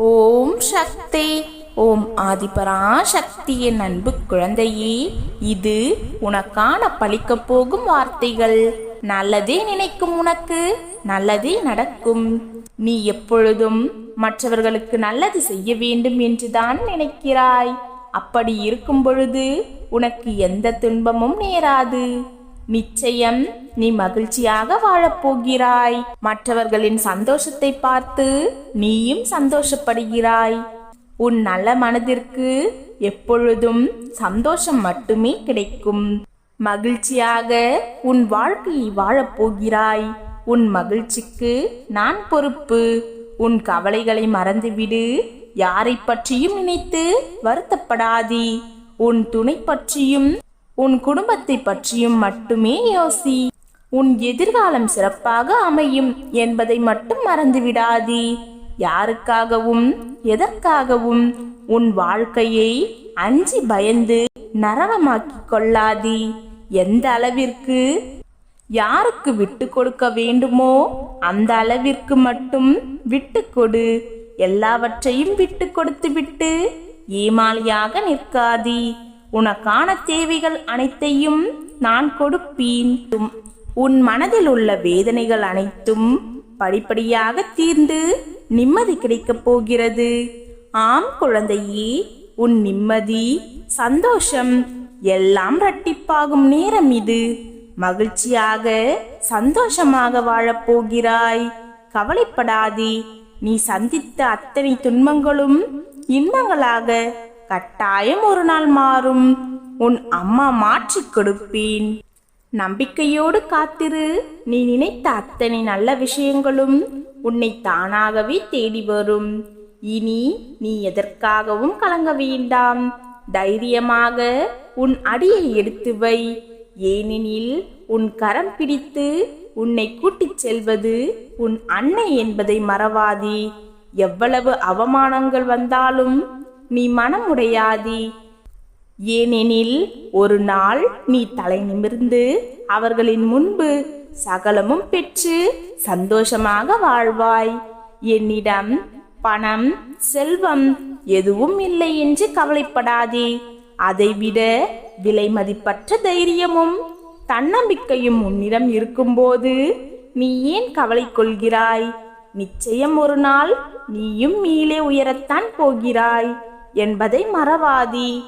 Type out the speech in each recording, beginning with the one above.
ஓம் சக்தி. ஓம் ஆதிபரா சக்தியின் அன்பு குழந்தையே இது உனக்கான பழிக்கப் போகும் வார்த்தைகள். நல்லதே நினைக்கும் உனக்கு நல்லதே நடக்கும். நீ எப்பொழுதும் மற்றவர்களுக்கு நல்லது செய்ய வேண்டும் என்றுதான் நினைக்கிறாய். அப்படி இருக்கும் பொழுது உனக்கு எந்த துன்பமும் நேராது. நிச்சயம் நீ மகிழ்ச்சியாக வாழப்போகிறாய். மற்றவர்களின் சந்தோஷத்தை பார்த்து நீயும் சந்தோஷப்படுகிறாய். உன் நல்ல மனதிற்கு எப்பொழுதும் சந்தோஷம் மட்டுமே கிடைக்கும். மகிழ்ச்சியாக உன் வாழ்க்கையை வாழப்போகிறாய். உன் மகிழ்ச்சிக்கு நான் பொறுப்பு. உன் கவலைகளை மறந்துவிடு. யாரை பற்றியும் நினைத்து வருத்தப்படாதி. உன் துணை பற்றியும் உன் குடும்பத்தை பற்றியும் மட்டுமே யோசி. உன் எதிர்காலம் சிறப்பாக அமையும் என்பதை மட்டும் மறந்துவிடாதே. யாருக்காகவும் எதற்காகவும் உன் வாழ்க்கையை அஞ்சி பயந்து நரவமாக்கிக் கொள்ளாதே. எந்த அளவிற்கு யாருக்கு விட்டு கொடுக்க வேண்டுமோ அந்த அளவிற்கு மட்டும் விட்டு கொடு. எல்லாவற்றையும் விட்டு கொடுத்து விட்டு ஏமாளியாக நிற்காதே. உனக்கான தேவைகள் அனைத்தையும் நான் கொடுப்பேன். உன் மனதில் உள்ள வேதனைகள் அனைத்தும் படிப்படியாக தீர்ந்து நிம்மதி கிடைக்கப் போகிறது. ஆம் குழந்தையே உன் நிம்மதி சந்தோஷம் எல்லாம் ரட்டிப்பாகும் நேரம் இது. மகிழ்ச்சியாக சந்தோஷமாக வாழப் போகிறாய். கவலைப்படாதே நீ சந்தித்த அத்தனை துன்பங்களும் இன்பங்களாக கட்டாயம் ஒரு நாள் மாறும். உன் அம்மா மாற்றி கொடுப்பேன். நம்பிக்கையோடு காத்திரு. நீ நினைத்த அத்தனை நல்ல விஷயங்களும் உன்னை தானாகவே தேடி வரும். இனி நீ எதற்காகவும் கலங்க வேண்டாம். தைரியமாக உன் அடியை எடுத்து வை. ஏனெனில் உன் கரம் பிடித்து உன்னை கூட்டிச் செல்வது உன் அன்னை என்பதை மறவாதே. எவ்வளவு அவமானங்கள் வந்தாலும் நீ மனமுடையாதி ஏனெனில் ஒரு நாள் நீ தலை நிமிர்ந்து அவர்களின் முன்பு சகலமும் பெற்று சந்தோஷமாக வாழ்வாய். என்னிடம் பணம் செல்வம் எதுவும் இல்லை என்று கவலைப்படாதே. அதைவிட விலை மதிப்பற்ற தைரியமும் தன்னம்பிக்கையும் உன்னிடம் இருக்கும்போது நீ ஏன் கவலை கொள்கிறாய்? நிச்சயம் ஒரு நாள் நீயும் மீளே உயரத்தான் போகிறாய். என்பதை மறவாதி.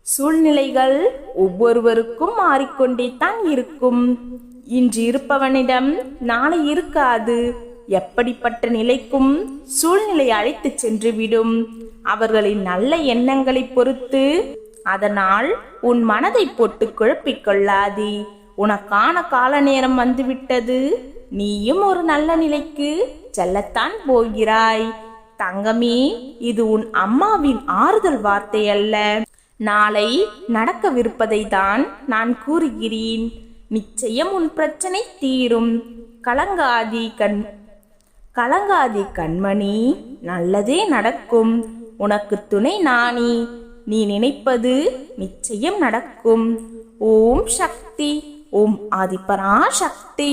சூழ்நிலைகள் ஒவ்வொருவருக்கும் மாறிக்கொண்டே தான் இருக்கும். இன்று இருப்பவனிடம் நாளை இருக்காது. எப்படிப்பட்ட நிலைக்கும் சூழ்நிலை அழைத்துச் சென்றுவிடும். அவர்களின் நல்ல எண்ணங்களை பொறுத்து அதனால் உன் மனதை போட்டு குழப்பிக் கொள்ளாதே உனக்கான கால நேரம் வந்துவிட்டது. நீயும் ஒரு நல்ல நிலைக்கு செல்லத்தான் போகிறாய். தங்கமே இது உன் அம்மாவின் ஆறுதல் வார்த்தை அல்ல நாளை நடக்கவிருப்பதை தான் நான் கூறுகிறேன். நிச்சயம் உன் பிரச்சனை தீரும். கலங்காதி கண் கலங்காதி கண்மணி நல்லதே நடக்கும். உனக்கு துணை நாணி நீ நினைப்பது நிச்சயம் நடக்கும். ஓம் சக்தி ஓம் ஆதிபரா சக்தி